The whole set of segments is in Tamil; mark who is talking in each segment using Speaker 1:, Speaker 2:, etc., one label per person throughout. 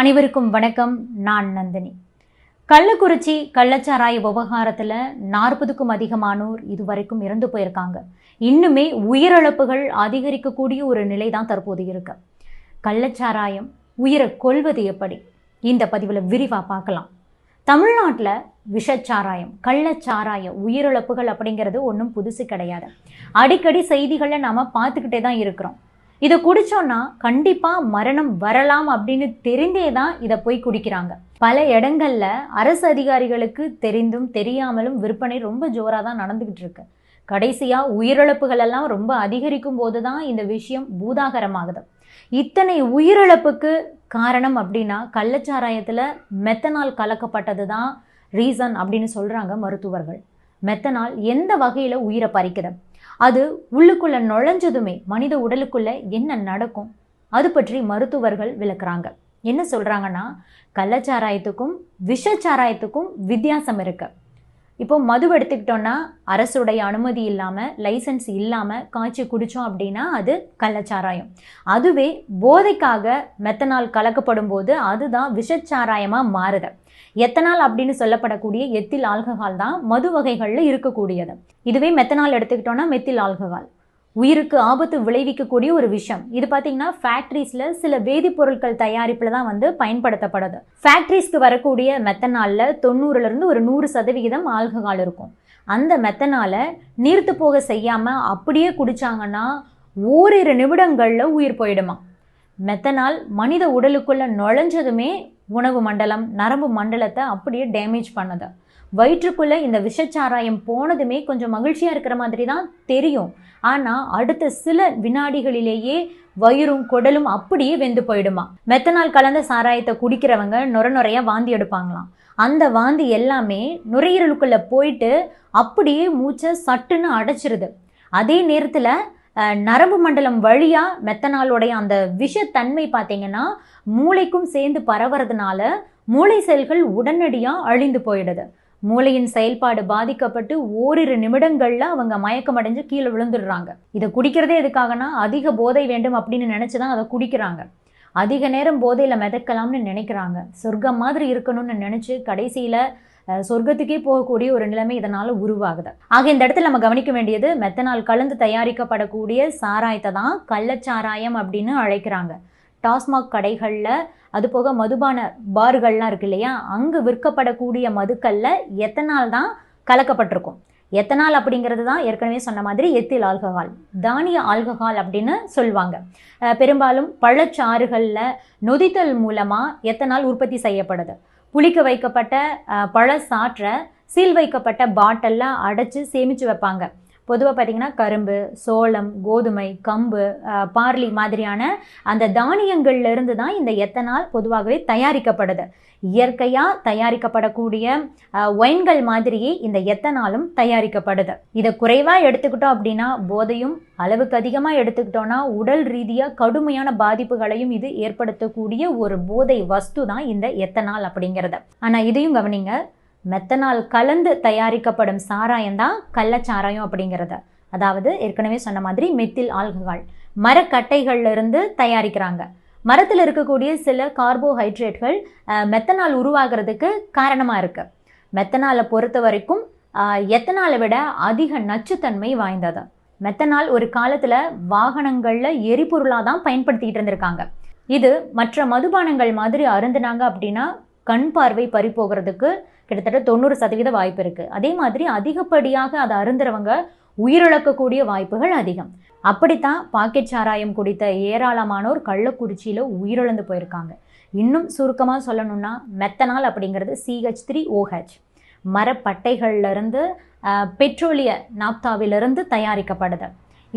Speaker 1: அனைவருக்கும் வணக்கம். நான் நந்தினி. கள்ளக்குறிச்சி கள்ளச்சாராய விவகாரத்தில் நாற்பதுக்கும் அதிகமானோர் இதுவரைக்கும் இறந்து போயிருக்காங்க. இன்னுமே உயிரிழப்புகள் அதிகரிக்கக்கூடிய ஒரு நிலை தான் தற்போது இருக்கு. கள்ளச்சாராயம் உயிரை கொல்வது எப்படி? இந்த பதிவில் விரிவாக பார்க்கலாம். தமிழ்நாட்டில் விஷச்சாராயம் கள்ளச்சாராயம் உயிரிழப்புகள் அப்படிங்கிறது ஒன்றும் புதுசு கிடையாது. அடிக்கடி செய்திகளை நாம் பார்த்துக்கிட்டே தான் இருக்கிறோம். இதை குடிச்சோன்னா கண்டிப்பாக மரணம் வரலாம் அப்படின்னு தெரிந்தே தான் இதை போய் குடிக்கிறாங்க. பல இடங்கள்ல அரசு அதிகாரிகளுக்கு தெரிந்தும் தெரியாமலும் விற்பனை ரொம்ப ஜோராக தான் நடந்துக்கிட்டு இருக்கு. கடைசியாக உயிரிழப்புகள் எல்லாம் ரொம்ப அதிகரிக்கும் போது தான் இந்த விஷயம் பூதாகரமாகுது. இத்தனை உயிரிழப்புக்கு காரணம் அப்படின்னா கள்ளச்சாராயத்தில் மெத்தனால் கலக்கப்பட்டது தான் ரீசன் அப்படின்னு சொல்கிறாங்க மருத்துவர்கள். மெத்தனால் எந்த வகையில் உயிரை பறிக்குது? அது உள்ளுக்குள்ளே நுழைஞ்சதுமே மனித உடலுக்குள்ளே என்ன நடக்கும்? அது பற்றி மருத்துவர்கள் விளக்குறாங்க. என்ன சொல்கிறாங்கன்னா கள்ளச்சாராயத்துக்கும் விஷச்சாராயத்துக்கும் வித்தியாசம் இருக்குது இப்போ மது எடுத்துக்கிட்டோன்னா அரசுடைய அனுமதி இல்லாமல் லைசன்ஸ் இல்லாமல் காய்ச்சி குடித்தோம் அப்படின்னா அது கள்ளச்சாராயம். அதுவே போதைக்காக மெத்தனால் கலக்கப்படும் போது அதுதான் விஷச்சாராயமாக மாறுது. எத்தனால் அப்படின்னு சொல்லப்படக்கூடிய எத்தில் ஆல்கஹால் தான் மது வகைகளில் இருக்கக்கூடியது. இதுவே மெத்தனால் எடுத்துக்கிட்டோன்னா மெத்தில் ஆல்கஹால் உயிருக்கு ஆபத்து விளைவிக்கக்கூடிய ஒரு விஷயம். இது பார்த்தீங்கன்னா ஃபேக்ட்ரிஸில் சில வேதிப்பொருட்கள் தயாரிப்பில் தான் வந்து பயன்படுத்தப்படுது. ஃபேக்ட்ரிஸ்க்கு வரக்கூடிய மெத்தனாலில் தொண்ணூறுலேருந்து ஒரு நூறு சதவிகிதம் ஆல்கஹால் இருக்கும். அந்த மெத்தனாலை நீர்த்து போக செய்யாமல் அப்படியே குடித்தாங்கன்னா ஓரிரு நிமிடங்களில் உயிர் போயிடுமா? மெத்தனால் மனித உடலுக்குள்ளே நுழைஞ்சதுமே உணவு மண்டலம் நரம்பு மண்டலத்தை அப்படியே டேமேஜ் பண்ணுது. வயிற்றுக்குள்ளே இந்த விஷச்சாராயம் போனதுமே கொஞ்சம் மகிழ்ச்சியாக இருக்கிற மாதிரி தான் தெரியும். ஆனால் அடுத்த சில வினாடிகளிலேயே வயிறும் குடலும் அப்படியே வெந்து போயிடுமா. மெத்தனால் கலந்த சாராயத்தை குடிக்கிறவங்க நுர நுறையா வாந்தி எடுப்பாங்களாம். அந்த வாந்தி எல்லாமே நுரையீரலுக்குள்ளே போயிட்டு அப்படியே மூச்சை சட்டுன்னு அடைச்சிருது. அதே நேரத்தில் நரம்பு மண்டலம் வழியாக மெத்தனாலுடைய அந்த விஷத்தன்மை பார்த்தீங்கன்னா மூளைக்கும் சேர்ந்து பரவுறதுனால மூளை செல்கள் உடனடியாக அழிந்து போயிடுது. மூளையின் செயல்பாடு பாதிக்கப்பட்டு ஓரிரு நிமிடங்களில் அவங்க மயக்கம் அடைஞ்சு கீழே விழுந்துடுறாங்க. இதை குடிக்கிறதே எதுக்காகனா அதிக போதை வேண்டும் அப்படின்னு நினச்சி தான் அதை குடிக்கிறாங்க. அதிக நேரம் போதையில் மிதக்கலாம்னு நினைக்கிறாங்க. சொர்க்கம் மாதிரி இருக்கணும்னு நினச்சி கடைசியில் சொர்க்கத்துக்கே போகக்கூடிய ஒரு நிலைமை இதனால் உருவாகுது. ஆக இந்த இடத்துல நம்ம கவனிக்க வேண்டியது மெத்தனால் கலந்து தயாரிக்கப்படக்கூடிய சாராயத்தை தான் கள்ளச்சாராயம் அப்படின்னு அழைக்கிறாங்க. டாஸ்மாக் கடைகளில் அது போக மதுபான பார்கள்லாம் இருக்கு இல்லையா? அங்கு விற்கப்படக்கூடிய மதுக்களில் எத்தனால் தான் கலக்கப்பட்டிருக்கும். எத்தனால் அப்படிங்கிறது தான் ஏற்கனவே சொன்ன மாதிரி எத்தில் ஆல்கஹால். தானிய ஆல்கஹால் அப்படின்னு சொல்லுவாங்க. பெரும்பாலும் பழச்சாறுகளில் நொதித்தல் மூலமாக எத்தனால் உற்பத்தி செய்யப்படுது. புளிக்க வைக்கப்பட்ட பழ சாற்றை சீல் வைக்கப்பட்ட பாட்டிலில் அடைச்சி சேமித்து வைப்பாங்க. பொதுவாக பார்த்திங்கன்னா கரும்பு சோளம் கோதுமை கம்பு பார்லி மாதிரியான அந்த தானியங்கள்லேருந்து தான் இந்த எத்தனால் பொதுவாகவே தயாரிக்கப்படுது. இயற்கையாக தயாரிக்கப்படக்கூடிய ஒயின்கள் மாதிரியே இந்த எத்தனாலும் தயாரிக்கப்படுது. இதை குறைவாக எடுத்துக்கிட்டோம் அப்படின்னா போதையும் அளவுக்கு அதிகமாக எடுத்துக்கிட்டோம்னா உடல் ரீதியாக கடுமையான பாதிப்புகளையும் இது ஏற்படுத்தக்கூடிய ஒரு போதை வஸ்து தான் இந்த எத்தனால் அப்படிங்கிறது. ஆனால் இதையும் கவனிங்க மெத்தனால் கலந்து தயாரிக்கப்படும் சாராயம் தான் கள்ளச்சாராயம் அப்படிங்கிறத. அதாவது ஏற்கனவே சொன்ன மாதிரி மெத்தில் ஆல்கஹால். மரக்கட்டைகள்லேருந்து தயாரிக்கிறாங்க. மரத்தில் இருக்கக்கூடிய சில கார்போஹைட்ரேட்கள் மெத்தனால் உருவாகிறதுக்கு காரணமாக இருக்குது மெத்தனாலை பொறுத்த வரைக்கும் எத்தனாலை விட அதிக நச்சுத்தன்மை வாய்ந்தது. மெத்தனால் ஒரு காலத்தில் வாகனங்களில் எரிபொருளாக தான் பயன்படுத்திக்கிட்டு இருந்திருக்காங்க. இது மற்ற மதுபானங்கள் மாதிரி அருந்தினாங்க அப்படின்னா கண் பார்வை பறி போகிறதுக்கு கிட்டத்தட்ட தொண்ணூறு சதவீத வாய்ப்பு இருக்குது அதே மாதிரி அதிகப்படியாக அதை அருந்துறவங்க உயிரிழக்கக்கூடிய வாய்ப்புகள் அதிகம். அப்படித்தான் பாக்கெட் சாராயம் குடித்த ஏராளமானோர் கள்ளக்குறிச்சியில் உயிரிழந்து போயிருக்காங்க. இன்னும் சுருக்கமாக சொல்லணும்னா மெத்தனால் அப்படிங்கிறது சிஹெச் த்ரீ ஓஹெச் மரப்பட்டைகள்லேருந்து பெட்ரோலிய நாப்தாவிலிருந்து தயாரிக்கப்படுது.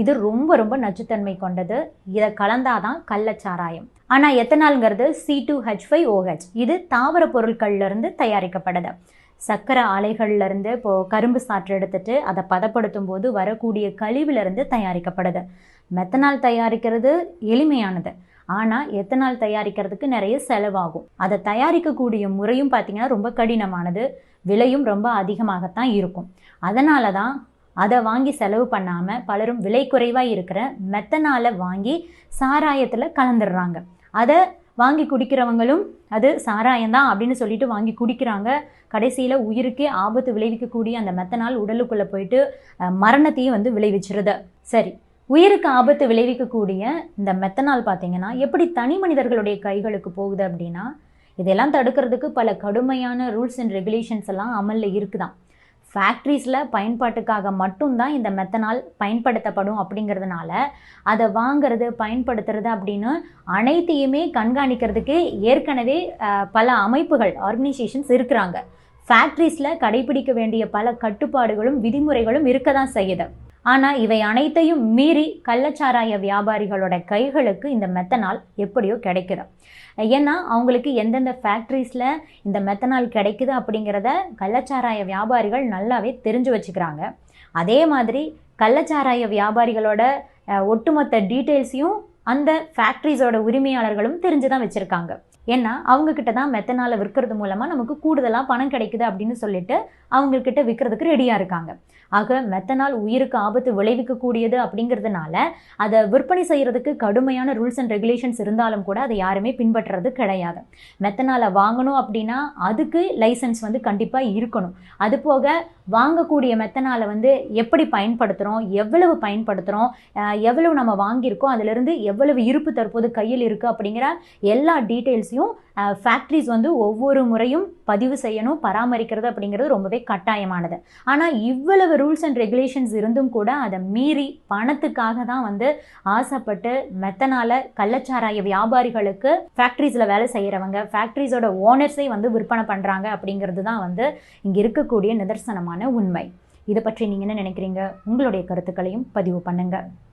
Speaker 1: இது ரொம்ப ரொம்ப நச்சுத்தன்மை கொண்டது. இதை கலந்தாதான் கள்ளச்சாராயம். ஆனால் எத்தனால்ங்கிறது C two H five OH இது தாவர பொருட்கள்லேருந்து தயாரிக்கப்படுது சர்க்கரை ஆலைகள்லேருந்து இப்போது கரும்பு சாற்று எடுத்துட்டு அதை பதப்படுத்தும் போது வரக்கூடிய கழிவிலிருந்து தயாரிக்கப்படுது மெத்தனால் தயாரிக்கிறது எளிமையானது. ஆனால் எத்தனால் தயாரிக்கிறதுக்கு நிறைய செலவாகும். அதை தயாரிக்கக்கூடிய முறையும் பார்த்திங்கன்னா ரொம்ப கடினமானது. விலையும் ரொம்ப அதிகமாகத்தான் இருக்கும். அதனால தான் அதை வாங்கி செலவு பண்ணாமல் பலரும் விலை குறைவாக இருக்கிற மெத்தனாலை வாங்கி சாராயத்தில் கலந்துடுறாங்க. அதை வாங்கி குடிக்கிறவங்களும் அது சாராயம்தான் அப்படின்னு சொல்லிட்டு வாங்கி குடிக்கிறாங்க. கடைசியில் உயிருக்கே ஆபத்து விளைவிக்கக்கூடிய அந்த மெத்தனால் உடலுக்குள்ளே போயிட்டு மரணத்தையும் வந்து விளைவிச்சிருது. சரி உயிருக்கு ஆபத்து விளைவிக்கக்கூடிய இந்த மெத்தனால் பார்த்தீங்கன்னா எப்படி தனி மனிதர்களுடைய கைகளுக்கு போகுது அப்படின்னா இதெல்லாம் தடுக்கிறதுக்கு பல கடுமையான ரூல்ஸ் அண்ட் ரெகுலேஷன்ஸ் எல்லாம் அமலில் இருக்குதான். ஃபேக்ட்ரிஸில் பயன்பாட்டுக்காக மட்டும்தான் இந்த மெத்தனால் பயன்படுத்தப்படும் அப்படிங்கிறதுனால அதை வாங்குறது பயன்படுத்துறது அப்படின்னு அனைத்தையுமே கண்காணிக்கிறதுக்கு ஏற்கனவே பல அமைப்புகள் ஆர்கனைசேஷன்ஸ் இருக்கிறாங்க. ஃபேக்ட்ரிஸில் கடைபிடிக்க வேண்டிய பல கட்டுப்பாடுகளும் விதிமுறைகளும் இருக்க தான் செய்யுது. ஆனால் இவை அனைத்தையும் மீறி கள்ளச்சாராய வியாபாரிகளோட கைகளுக்கு இந்த மெத்தனால் எப்படியோ கிடைக்குது ஏன்னா அவங்களுக்கு எந்தெந்த ஃபேக்ட்ரிஸில் இந்த மெத்தனால் கிடைக்குது அப்படிங்கிறத கள்ளச்சாராய வியாபாரிகள் நல்லாவே தெரிஞ்சு வச்சுக்கிறாங்க. அதே மாதிரி கள்ளச்சாராய வியாபாரிகளோட ஒட்டுமொத்த டீட்டெயில்ஸையும் அந்த ஃபேக்ட்ரிஸோட உரிமையாளர்களும் தெரிஞ்சு தான் வச்சுருக்காங்க. ஏன்னா அவங்கக்கிட்ட தான் மெத்தனாலை விற்கிறது மூலமாக நமக்கு கூடுதலாக பணம் கிடைக்குது அப்படின்னு சொல்லிட்டு அவங்கக்கிட்ட விற்கிறதுக்கு ரெடியாக இருக்காங்க. ஆக மெத்தனால் உயிருக்கு ஆபத்து விளைவிக்கக்கூடியது அப்படிங்கிறதுனால அதை விற்பனை செய்கிறதுக்கு கடுமையான ரூல்ஸ் அண்ட் ரெகுலேஷன்ஸ் இருந்தாலும் கூட அதை யாருமே பின்பற்றுறது கிடையாது. மெத்தனாலை வாங்கணும் அப்படின்னா அதுக்கு லைசன்ஸ் வந்து கண்டிப்பாக இருக்கணும். அது போக வாங்கக்கூடிய மெத்தனாலை வந்து எப்படி பயன்படுத்துகிறோம் எவ்வளவு பயன்படுத்துகிறோம் எவ்வளவு நம்ம வாங்கியிருக்கோம் அதிலிருந்து எவ்வளவு இருப்பு தற்போது கையில் இருக்குது அப்படிங்கிற எல்லா டீட்டெயில்ஸையும் ஃபேக்ட்ரிஸ் வந்து ஒவ்வொரு முறையும் பதிவு செய்யணும் பராமரிக்கிறது அப்படிங்கிறது ரொம்பவே கட்டாயமானது. ஆனால் இவ்வளவு ரூல்ஸ் அண்ட் ரெகுலேஷன்ஸ் இருந்தும் கூட அதை மீறி பணத்துக்காக தான் வந்து ஆசைப்பட்டு மெத்தனால கள்ளச்சாராய வியாபாரிகளுக்கு ஃபேக்ட்ரிஸில் வேலை செய்கிறவங்க ஃபேக்ட்ரிஸோட ஓனர்ஸை வந்து விற்பனை பண்ணுறாங்க அப்படிங்கிறது தான் வந்து இங்கே இருக்கக்கூடிய நிதர்சனமான உண்மை. இதை பற்றி நீங்கள் என்ன நினைக்கிறீங்க? உங்களுடைய கருத்துக்களையும் பதிவு பண்ணுங்கள்